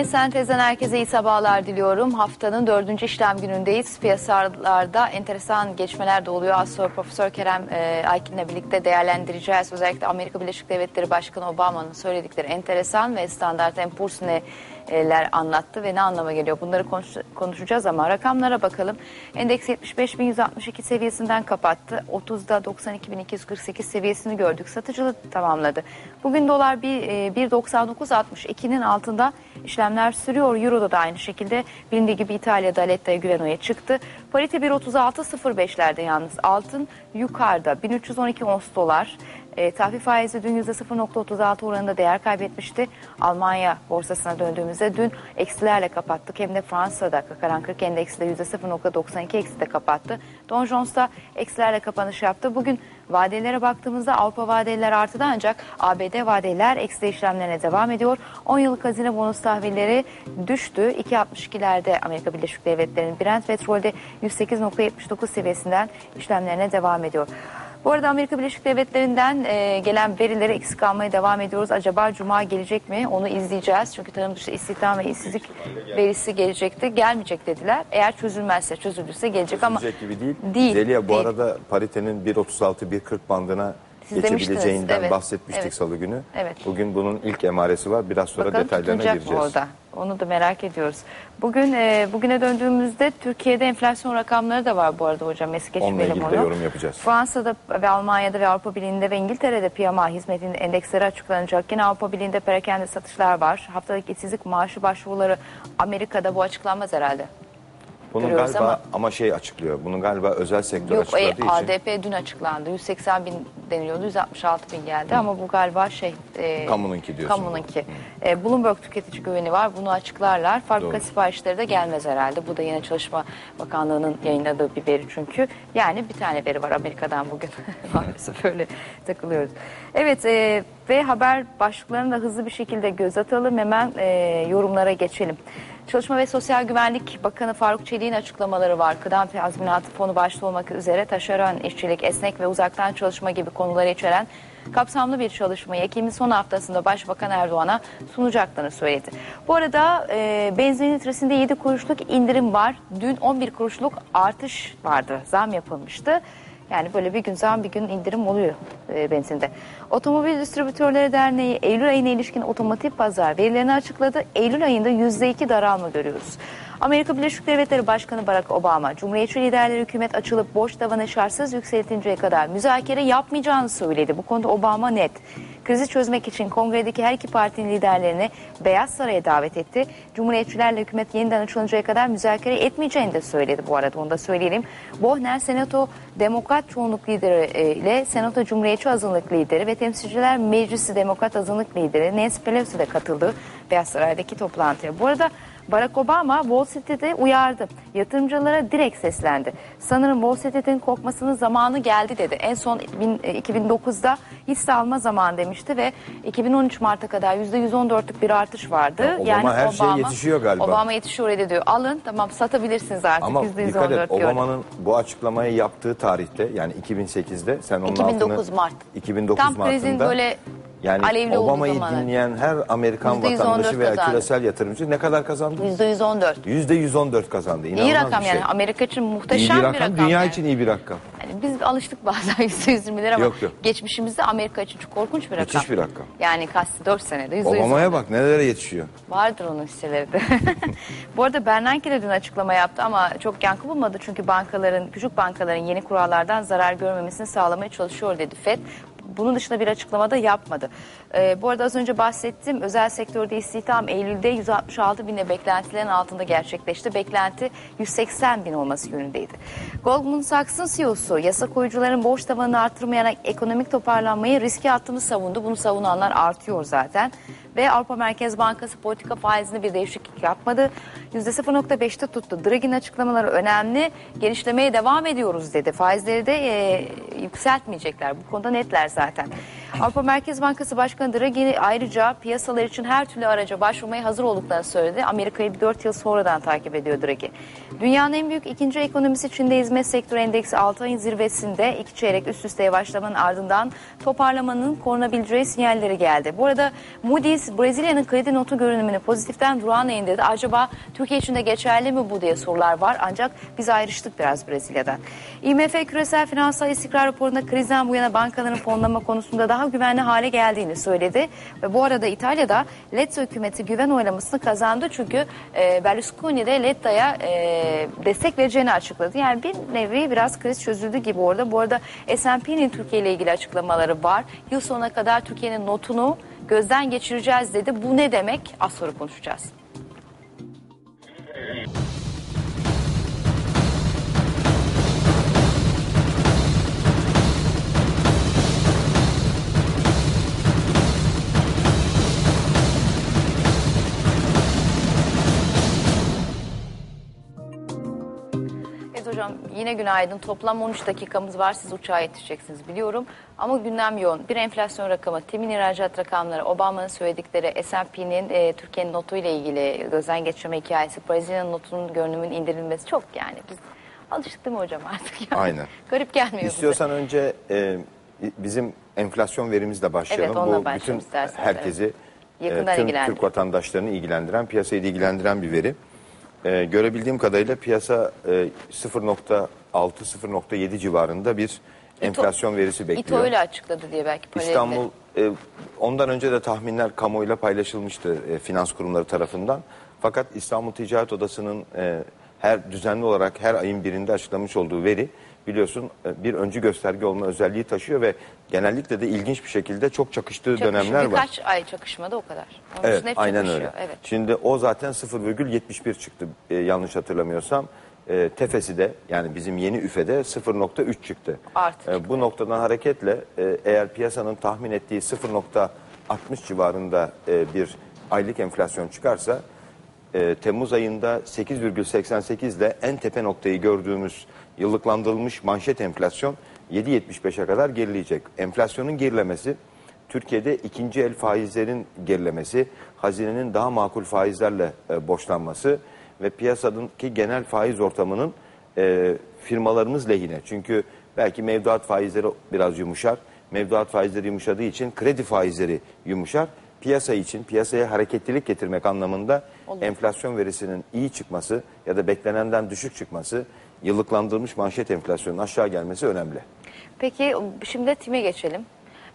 Güne Sentez'den herkese iyi sabahlar diliyorum. Haftanın dördüncü işlem günündeyiz. Piyasalarda enteresan gelişmeler de oluyor. Az sonra Profesör Kerem e, Aykin'le birlikte değerlendireceğiz. Özellikle Amerika Birleşik Devletleri Başkanı Obama'nın söyledikleri enteresan ve standart Poor's neler anlattı ve ne anlama geliyor bunları konuş- konuşacağız ama rakamlara bakalım. Endeks 75.162 seviyesinden kapattı. 30'da 92.248 seviyesini gördük. Satıcılığı tamamladı. Bugün dolar bir, e, 1.99.62'nin altında işlemler sürüyor. Euro'da da aynı şekilde bilindiği gibi İtalya'da Letta Güveno'ya çıktı. Parite 1.36.05'lerde yalnız. Altın yukarıda 1312 ons dolar. E, tahvil faizi dün %0.36 oranında değer kaybetmişti. Almanya borsasına döndüğümüzde dün eksilerle kapattık. Hem de Fransa'da Kakaran 40 endeksi de %0.92 eksi de kapattı. Dow Jones da eksilerle kapanış yaptı. Bugün vadelere baktığımızda Avrupa vadeler artıda ancak ABD vadeler eksi işlemlerine devam ediyor. 10 yıllık hazine bonus tahvilleri düştü. 2.62'lerde Amerika Birleşik Devletleri'nin Brent petrolde 108.79 seviyesinden işlemlerine devam ediyor. Bu arada Amerika Birleşik Devletleri'nden e, gelen verileri eksik almaya devam ediyoruz. Acaba Cuma gelecek mi? Onu izleyeceğiz. Çünkü tarım dışı istihdam ve işsizlik verisi gelecekti. Gelmeyecek dediler. Eğer çözülmezse, çözülürse gelecek ama Çözülecek gibi değil. Değil, Zeliha bu değil. arada paritenin 1.36-1.40 bandına Siz geçebileceğinden evet. bahsetmiştik Evet. salı günü. Evet. Bugün bunun ilk emaresi var. Biraz sonra Bakalım detaylarına gireceğiz. orada? Onu da merak ediyoruz. Bugün e, bugüne döndüğümüzde Türkiye'de enflasyon rakamları da var bu arada hocam. Es Onunla ilgili onu. de yorum yapacağız. Fransa'da ve Almanya'da ve Avrupa Birliği'nde ve İngiltere'de PMI hizmetinin endeksleri açıklanacak. Yine Avrupa Birliği'nde perakende satışlar var. Haftalık işsizlik maaşı başvuruları Amerika'da bu açıklanmaz herhalde. Bunun görüyoruz galiba ama- ama... şey açıklıyor. Bunun galiba özel sektör Yok e, açıkladığı için. ADP dün açıklandı. 180 bin deniliyordu. 166 bin geldi ama bu galiba şey. E, Kamununki diyorsun. Kamununki. E, Bloomberg tüketici güveni var. Bunu açıklarlar. Fabrika Doğru. siparişleri de gelmez herhalde. Bu da yine Çalışma Bakanlığı'nın yayınladığı bir veri çünkü. Yani bir tane veri var Amerika'dan bugün. Maalesef öyle takılıyoruz. Evet e, ve haber başlıklarını da hızlı bir şekilde göz atalım. Hemen e, yorumlara geçelim. Çalışma ve Sosyal Güvenlik Bakanı Faruk Çelik'in açıklamaları var. Kıdem tazminatı fonu başta olmak üzere taşeron işçilik, esnek ve uzaktan çalışma gibi konuları içeren kapsamlı bir çalışmayı Ekim'in son haftasında Başbakan Erdoğan'a sunacaklarını söyledi. Bu arada e, benzin litresinde 7 kuruşluk indirim var. Dün 11 kuruşluk artış vardı. Zam yapılmıştı. Yani böyle bir gün zam bir gün indirim oluyor e, benzinde. Otomobil Distribütörleri Derneği Eylül ayına ilişkin otomotiv pazar verilerini açıkladı. Eylül ayında %2 daralma görüyoruz. Amerika Birleşik Devletleri Başkanı Barack Obama, Cumhuriyetçi liderler hükümet açılıp borç tavanı şartsız yükseltinceye kadar müzakere yapmayacağını söyledi. Bu konuda Obama net. Krizi çözmek için kongredeki her iki partinin liderlerini Beyaz Saray'a davet etti. Cumhuriyetçilerle hükümet yeniden açılıncaya kadar müzakere etmeyeceğini de söyledi bu arada onu da söyleyelim. Bohner Senato Demokrat çoğunluk lideri e, ile Senato Cumhuriyetçi azınlık lideri ve Temsilciler Meclisi Demokrat azınlık lideri Nancy Pelosi de katıldı Beyaz Saray'daki toplantıya. Bu arada Barack Obama Wall Street'te uyardı. Yatırımcılara direkt seslendi. Sanırım Wall Street'in korkmasının zamanı geldi dedi. En son bin- e, 2009'da hisse alma zamanı demişti ve 2013 Mart'a kadar %114'lük bir artış vardı. Ya Obama her şeye yetişiyor galiba. Obama yetişiyor öyle diyor. Alın tamam satabilirsiniz artık Ama %114 dikkat et diyor. Obama'nın bu açıklamayı yaptığı tarihte yani 2008'de sen onun 2009 altını Mart. 2009 Tam krizin Mart'ında böyle yani alevli olduğu Obama'yı zamanı. dinleyen her Amerikan %114 vatandaşı veya kazandı. küresel yatırımcı ne kadar kazandı? %114. %114 kazandı. İnanılmaz İyi rakam bir şey. yani Amerika için İyi muhteşem bir rakam, dünya yani. için iyi bir rakam. Yani biz alıştık bazen %120'lere ama Yok, yok. geçmişimizde Amerika için çok korkunç bir rakam. Müthiş bir rakam. Yani kasti 4 senede %110. Obama'ya bak nelere yetişiyor. Vardır onun hisseleri de. Bu arada Bernanke de dün açıklama yaptı ama çok yankı bulmadı. Çünkü bankaların, küçük bankaların yeni kurallardan zarar görmemesini sağlamaya çalışıyor dedi FED. Bunun dışında bir açıklama da yapmadı. Ee, bu arada az önce bahsettim. Özel sektörde istihdam Eylül'de 166 binle beklentilerin altında gerçekleşti. Beklenti 180 bin olması yönündeydi. Goldman Sachs'ın CEO'su yasa koyucuların borç tavanını artırmayarak ekonomik toparlanmayı riske attığını savundu. Bunu savunanlar artıyor zaten. Ve Avrupa Merkez Bankası politika faizinde bir değişiklik yapmadı. %0.5'te tuttu. Draghi'nin açıklamaları önemli. Genişlemeye devam ediyoruz dedi. Faizleri de e, yükseltmeyecekler. Bu konuda netler zaten. Avrupa Merkez Bankası Başkanı Draghi ayrıca piyasalar için her türlü araca başvurmaya hazır olduklarını söyledi. Amerika'yı bir 4 yıl sonradan takip ediyor Draghi. Dünyanın en büyük ikinci ekonomisi Çin'de hizmet sektörü endeksi 6 ayın zirvesinde iki çeyrek üst üste yavaşlamanın ardından toparlamanın korunabileceği sinyalleri geldi. Bu arada Moody's Brezilya'nın kredi notu görünümünü pozitiften durağına indirdi. Acaba Türkiye için de geçerli mi bu diye sorular var ancak biz ayrıştık biraz Brezilya'dan. IMF küresel finansal istikrar raporunda krizden bu yana bankaların fonlama konusunda daha güvenli hale geldiğini söyledi. Ve bu arada İtalya'da Letta hükümeti güven oylamasını kazandı çünkü e, Berlusconi de Letta'ya e, destek vereceğini açıkladı. Yani bir nevi biraz kriz çözüldü gibi orada. Bu arada S&P'nin Türkiye ile ilgili açıklamaları var. Yıl sonuna kadar Türkiye'nin notunu gözden geçireceğiz dedi. Bu ne demek? Az sonra konuşacağız. Yine günaydın. Toplam 13 dakikamız var. Siz uçağa yetişeceksiniz biliyorum. Ama gündem yoğun. Bir enflasyon rakamı, temin ihracat rakamları, Obama'nın söyledikleri, S&P'nin e, Türkiye'nin notuyla ilgili gözden geçirme hikayesi, Brezilya'nın notunun görünümün indirilmesi çok yani. Biz alıştık değil mi hocam artık? Yani. Aynen. Garip gelmiyor bize. İstiyorsan önce e, bizim enflasyon verimizle başlayalım. Evet, onunla Bu bütün herkesi, Yakından e, tüm. Türk vatandaşlarını ilgilendiren, piyasayı ilgilendiren bir veri. E, görebildiğim kadarıyla piyasa e, 0.6-0.7 civarında bir enflasyon verisi bekliyor. İTO öyle açıkladı diye belki. paralelde. İstanbul e, ondan önce de tahminler kamuoyuyla paylaşılmıştı e, finans kurumları tarafından. Fakat İstanbul Ticaret Odası'nın e, her düzenli olarak her ayın birinde açıklamış olduğu veri biliyorsun e, bir öncü gösterge olma özelliği taşıyor ve genellikle de ilginç bir şekilde çok çakıştığı Çakışma, dönemler var. Birkaç ay çakışmada o kadar. Onun Evet, hep aynen çakışıyor. öyle. Evet. Şimdi o zaten 0,71 çıktı e, yanlış hatırlamıyorsam. E, tefesi de yani bizim yeni üfede 0.3 çıktı. Artı E, bu noktadan hareketle e, eğer piyasanın tahmin ettiği 0.60 civarında e, bir aylık enflasyon çıkarsa e, Temmuz ayında 8,88 ile en tepe noktayı gördüğümüz yıllıklandırılmış manşet enflasyon 7.75'e kadar gerileyecek. Enflasyonun gerilemesi Türkiye'de ikinci el faizlerin gerilemesi, hazinenin daha makul faizlerle e, borçlanması ve piyasadaki genel faiz ortamının e, firmalarımız lehine. Çünkü belki mevduat faizleri biraz yumuşar. Mevduat faizleri yumuşadığı için kredi faizleri yumuşar. Piyasa için, piyasaya hareketlilik getirmek anlamında enflasyon verisinin iyi çıkması ya da beklenenden düşük çıkması, yıllıklandırılmış manşet enflasyonun aşağı gelmesi önemli. Peki şimdi TİM'e geçelim.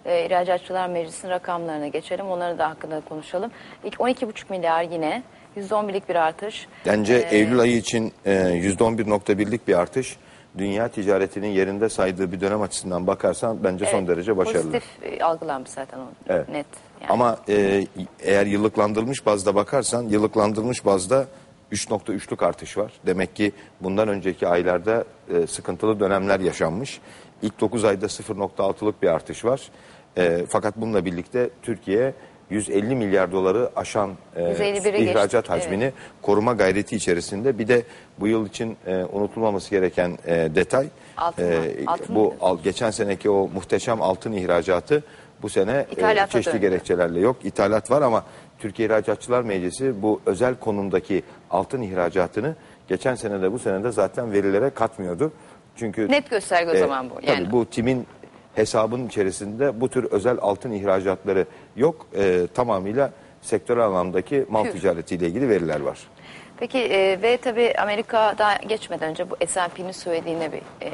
E, İhracatçılar Meclisi'nin rakamlarına geçelim. Onları da hakkında konuşalım. İlk 12,5 milyar yine. %11'lik bir artış. Bence Ee, Eylül ayı için e, %11.1'lik bir artış. Dünya ticaretinin yerinde saydığı bir dönem açısından bakarsan bence son evet, derece başarılı. Pozitif e, algılanmış zaten o Evet. net. Yani. Ama e, eğer yıllıklandırılmış bazda bakarsan yıllıklandırılmış bazda 3.3'lük artış var. Demek ki bundan önceki aylarda e, sıkıntılı dönemler yaşanmış. İlk 9 ayda 0.6'lık bir artış var. E, fakat bununla birlikte Türkiye 150 milyar doları aşan e, 151'e ihracat geçtik, hacmini koruma gayreti içerisinde. Bir de bu yıl için e, unutulmaması gereken e, detay Altın mı? Altın bu al, geçen seneki o muhteşem altın ihracatı bu sene e, çeşitli döndü. gerekçelerle yok. İthalat var ama Türkiye İhracatçılar Meclisi bu özel konumdaki altın ihracatını geçen sene de bu sene de zaten verilere katmıyordu. Çünkü Net gösterge o e, zaman bu. Yani. Tabii bu timin hesabının içerisinde bu tür özel altın ihracatları yok. E, tamamıyla sektörel anlamdaki mal Pür. ticaretiyle ilgili veriler var. Peki e, ve tabii Amerika'da geçmeden önce bu S&P'nin söylediğine bir e,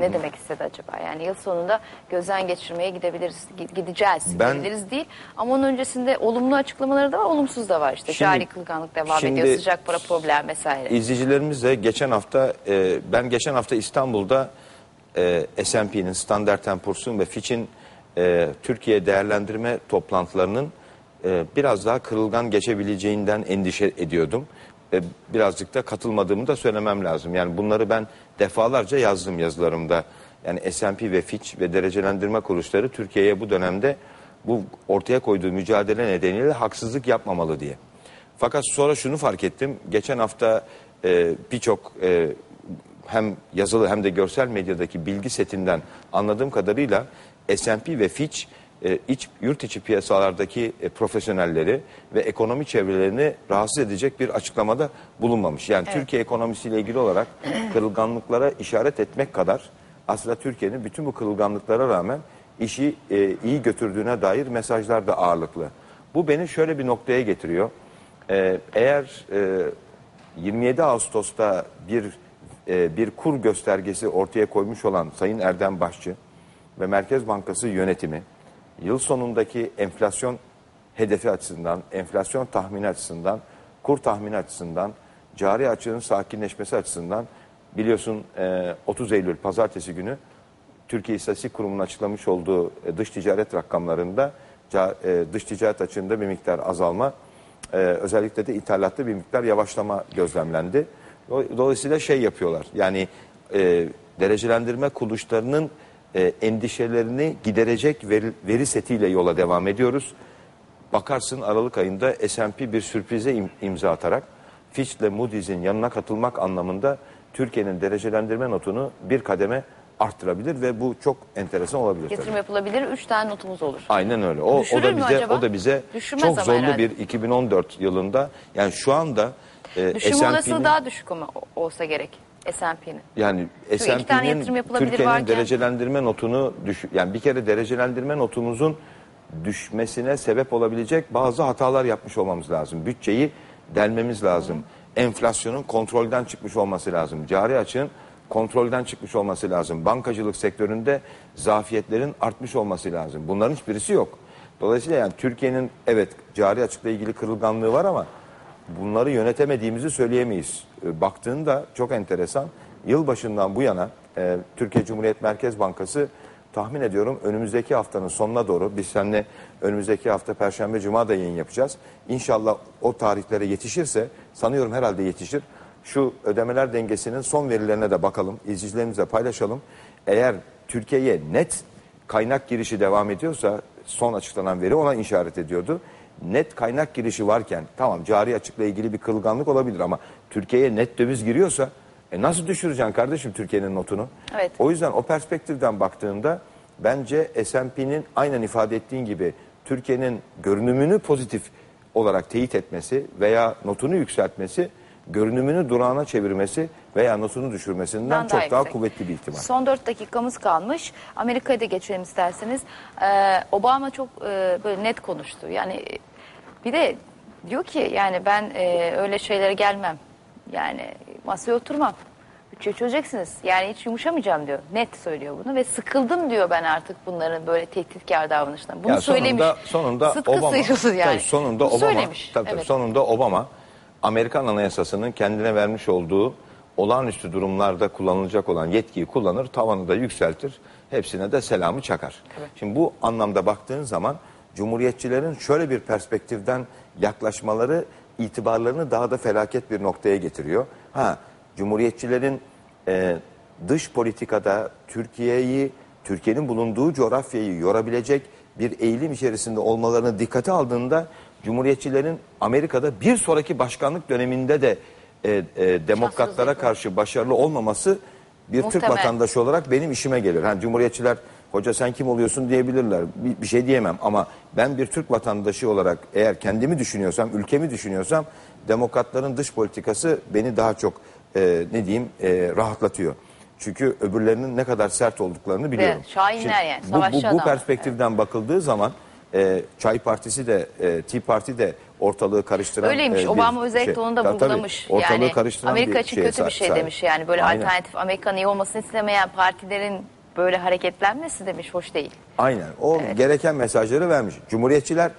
ne demek istedi acaba? Yani yıl sonunda gözden geçirmeye gidebiliriz, gi- gideceğiz, Ben- gidebiliriz değil. Ama onun öncesinde olumlu açıklamaları da var, olumsuz da var. İşte Şimdi- cari kılganlık devam şimdi- ediyor, sıcak para problem vesaire. İzleyicilerimiz de geçen hafta e, ben geçen hafta İstanbul'da e, S&P'nin, Standard Poor's'un ve Fitch'in e, Türkiye değerlendirme toplantılarının e, biraz daha kırılgan geçebileceğinden endişe ediyordum. Ve birazcık da katılmadığımı da söylemem lazım. Yani bunları ben defalarca yazdım yazılarımda. Yani S&P ve Fitch ve derecelendirme kuruluşları Türkiye'ye bu dönemde bu ortaya koyduğu mücadele nedeniyle haksızlık yapmamalı diye. Fakat sonra şunu fark ettim. Geçen hafta e, birçok e, hem yazılı hem de görsel medyadaki bilgi setinden anladığım kadarıyla S&P ve Fitch e, iç yurt içi piyasalardaki e, profesyonelleri ve ekonomi çevrelerini rahatsız edecek bir açıklamada bulunmamış. Yani Türkiye ekonomisiyle ilgili olarak kırılganlıklara işaret etmek kadar aslında Türkiye'nin bütün bu kırılganlıklara rağmen işi e, iyi götürdüğüne dair mesajlar da ağırlıklı. Bu beni şöyle bir noktaya getiriyor. E, eğer e, 27 Ağustos'ta bir e, bir kur göstergesi ortaya koymuş olan Sayın Erdem Başçı ve Merkez Bankası yönetimi yıl sonundaki enflasyon hedefi açısından, enflasyon tahmini açısından, kur tahmini açısından, cari açığın sakinleşmesi açısından biliyorsun e, 30 Eylül pazartesi günü Türkiye İstatistik Kurumu'nun açıklamış olduğu e, dış ticaret rakamlarında e, dış ticaret açığında bir miktar azalma, e, özellikle de ithalatta bir miktar yavaşlama gözlemlendi. Do- Dolayısıyla şey yapıyorlar, yani e, derecelendirme kuruluşlarının e, endişelerini giderecek veri, veri setiyle yola devam ediyoruz. Bakarsın Aralık ayında S&P bir sürprize im- imza atarak Fitch ile Moody's'in yanına katılmak anlamında Türkiye'nin derecelendirme notunu bir kademe arttırabilir ve bu çok enteresan olabilir. tabii. Getirim yapılabilir. Üç tane notumuz olur. Aynen öyle. O, o da bize acaba? o da bize Düşürmez çok zorlu herhalde. bir 2014 yılında yani şu anda e, Düşürme olasılığı daha düşük ama olsa gerek S&P'nin. yani S&P'nin Türkiye'nin derecelendirme notunu düş yani bir kere derecelendirme notumuzun düşmesine sebep olabilecek bazı hatalar yapmış olmamız lazım. Bütçeyi delmemiz lazım. Enflasyonun kontrolden çıkmış olması lazım. Cari açığın kontrolden çıkmış olması lazım. Bankacılık sektöründe zafiyetlerin artmış olması lazım. Bunların hiçbirisi yok. Dolayısıyla yani Türkiye'nin evet cari açıkla ilgili kırılganlığı var ama bunları yönetemediğimizi söyleyemeyiz. E, Baktığında çok enteresan. Yılbaşından bu yana e, Türkiye Cumhuriyet Merkez Bankası tahmin ediyorum önümüzdeki haftanın sonuna doğru biz seninle önümüzdeki hafta Perşembe Cuma da yayın yapacağız. İnşallah o tarihlere yetişirse sanıyorum herhalde yetişir. Şu ödemeler dengesinin son verilerine de bakalım. izleyicilerimizle paylaşalım. Eğer Türkiye'ye net kaynak girişi devam ediyorsa son açıklanan veri ona işaret ediyordu. Net kaynak girişi varken tamam cari açıkla ilgili bir kırılganlık olabilir ama Türkiye'ye net döviz giriyorsa e nasıl düşüreceksin kardeşim Türkiye'nin notunu? Evet. O yüzden o perspektiften baktığında bence S&P'nin aynen ifade ettiğin gibi Türkiye'nin görünümünü pozitif olarak teyit etmesi veya notunu yükseltmesi, görünümünü durağına çevirmesi veya notunu düşürmesinden Dan çok daha yüksek. kuvvetli bir ihtimal. Son 4 dakikamız kalmış. Amerika'ya da geçelim isterseniz. Ee, Obama çok e, böyle net konuştu. Yani e, bir de diyor ki yani ben e, öyle şeylere gelmem. Yani masaya oturmam. Bütçeyi çözeceksiniz. Yani hiç yumuşamayacağım diyor. Net söylüyor bunu ve sıkıldım diyor ben artık bunların böyle tehditkar davranışlarından. Bunu Ya söylemiş. Sonunda, sonunda Sıtkı Obama, sıyrıldı yani. tabii sonunda Bunu Obama, söylemiş. tabii tabii Evet. sonunda Obama Amerikan Anayasası'nın kendine vermiş olduğu olağanüstü durumlarda kullanılacak olan yetkiyi kullanır, tavanı da yükseltir, hepsine de selamı çakar. Şimdi bu anlamda baktığın zaman Cumhuriyetçilerin şöyle bir perspektiften yaklaşmaları itibarlarını daha da felaket bir noktaya getiriyor. Ha, Cumhuriyetçilerin e, dış politikada Türkiye'yi, Türkiye'nin bulunduğu coğrafyayı yorabilecek bir eğilim içerisinde olmalarını dikkate aldığında Cumhuriyetçilerin Amerika'da bir sonraki başkanlık döneminde de e, e, demokratlara karşı başarılı olmaması bir Türk Muhtemel. vatandaşı olarak benim işime gelir. Yani Cumhuriyetçiler hoca sen kim oluyorsun diyebilirler. Bir, bir şey diyemem ama ben bir Türk vatandaşı olarak eğer kendimi düşünüyorsam, ülkemi düşünüyorsam demokratların dış politikası beni daha çok e, ne diyeyim e, rahatlatıyor. Çünkü öbürlerinin ne kadar sert olduklarını biliyorum. şahinler yani, bu, bu, bu perspektiften bakıldığı zaman e, Çay Partisi de e, Tea Parti de ortalığı karıştıran Öyleymiş. e, bir Obama özellikle şey. onu da Tabii, tabii. vurgulamış. Ortalığı yani karıştıran Amerika için kötü bir şey sahip. demiş. Yani böyle Aynen. alternatif Amerika'nın iyi olmasını istemeyen partilerin böyle hareketlenmesi demiş. Hoş değil. Aynen. O gereken mesajları vermiş. Cumhuriyetçiler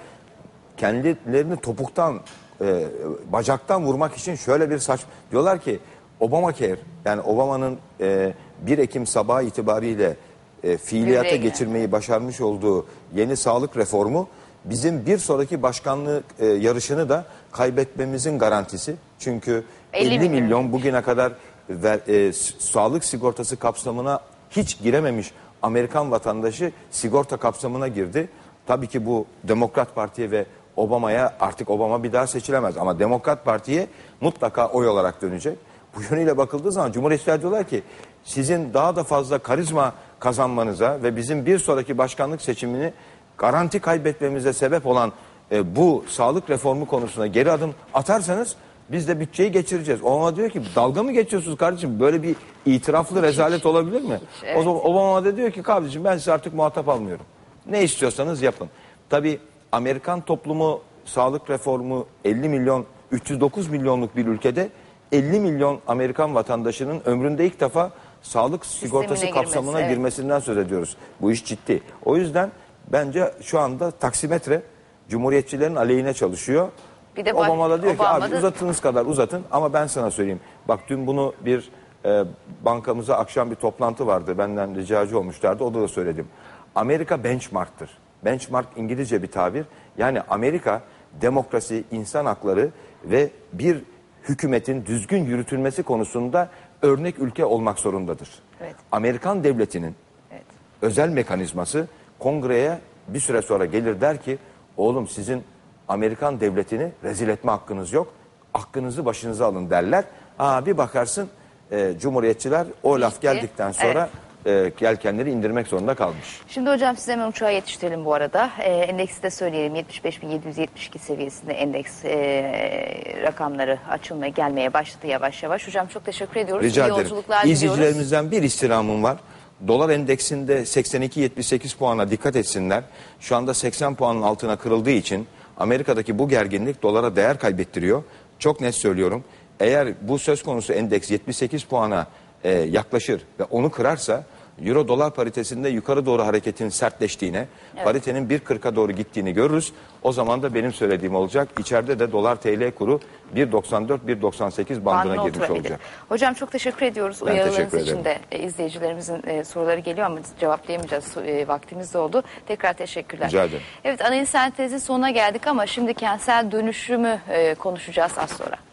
kendilerini topuktan, e, bacaktan vurmak için şöyle bir saç... Diyorlar ki Obamacare, yani Obama'nın e, 1 Ekim sabahı itibariyle e, fiiliyata Yürüye giren. geçirmeyi başarmış olduğu yeni sağlık reformu bizim bir sonraki başkanlık e, yarışını da kaybetmemizin garantisi. Çünkü 50 50, milyon. milyon bugüne kadar ver, e, sağlık sigortası kapsamına hiç girememiş Amerikan vatandaşı sigorta kapsamına girdi. Tabii ki bu Demokrat Parti'ye ve Obama'ya artık Obama bir daha seçilemez ama Demokrat Parti'ye mutlaka oy olarak dönecek. Bu yönüyle bakıldığı zaman Cumhuriyetçiler diyorlar ki sizin daha da fazla karizma kazanmanıza ve bizim bir sonraki başkanlık seçimini garanti kaybetmemize sebep olan e, bu sağlık reformu konusuna geri adım atarsanız biz de bütçeyi geçireceğiz. Obama diyor ki dalga mı geçiyorsunuz kardeşim? Böyle bir itiraflı rezalet olabilir mi? O zaman Obama da diyor ki kardeşim ben size artık muhatap almıyorum. Ne istiyorsanız yapın. Tabii Amerikan toplumu sağlık reformu 50 milyon 309 milyonluk bir ülkede 50 milyon Amerikan vatandaşının ömründe ilk defa sağlık sigortası girmesi, kapsamına evet. girmesinden söz ediyoruz. Bu iş ciddi. O yüzden bence şu anda taksimetre Cumhuriyetçilerin aleyhine çalışıyor. Bir de Obama da diyor ki abi da- uzatınız kadar uzatın ama ben sana söyleyeyim. Bak dün bunu bir e, bankamıza akşam bir toplantı vardı. Benden ricacı olmuşlardı. Orada da söyledim. Amerika benchmarktır. Benchmark İngilizce bir tabir. Yani Amerika demokrasi, insan hakları ve bir hükümetin düzgün yürütülmesi konusunda örnek ülke olmak zorundadır. Evet. Amerikan devletinin Evet. özel mekanizması kongreye bir süre sonra gelir der ki oğlum sizin Amerikan devletini rezil etme hakkınız yok. Hakkınızı başınıza alın derler. Aa, bir bakarsın e, Cumhuriyetçiler o laf Bitti. geldikten sonra e, yelkenleri indirmek zorunda kalmış. Şimdi hocam size hemen uçağa yetiştirelim bu arada. Ee, endeksi de söyleyelim 75.772 seviyesinde endeks e, rakamları açılmaya gelmeye başladı yavaş yavaş. Hocam çok teşekkür ediyoruz. Rica İyi ederim. yolculuklar diliyoruz. İzleyicilerimizden bir istirhamım var. Dolar endeksinde 82-78 puana dikkat etsinler. Şu anda 80 puanın altına kırıldığı için Amerika'daki bu gerginlik dolara değer kaybettiriyor. Çok net söylüyorum. Eğer bu söz konusu endeks 78 puana e, yaklaşır ve onu kırarsa Euro dolar paritesinde yukarı doğru hareketin sertleştiğine, paritenin 1.40'a doğru gittiğini görürüz. O zaman da benim söylediğim olacak. İçeride de dolar TL kuru 1.94-1.98 bandına Bandına girmiş olacak. Hocam çok teşekkür ediyoruz. Ben Uyarılarınız teşekkür için de e, izleyicilerimizin e, soruları geliyor ama cevaplayamayacağız. E, vaktimiz de oldu. Tekrar teşekkürler. Rica ederim. Evet analiz sentezi sonuna geldik ama şimdi kentsel dönüşümü e, konuşacağız az sonra.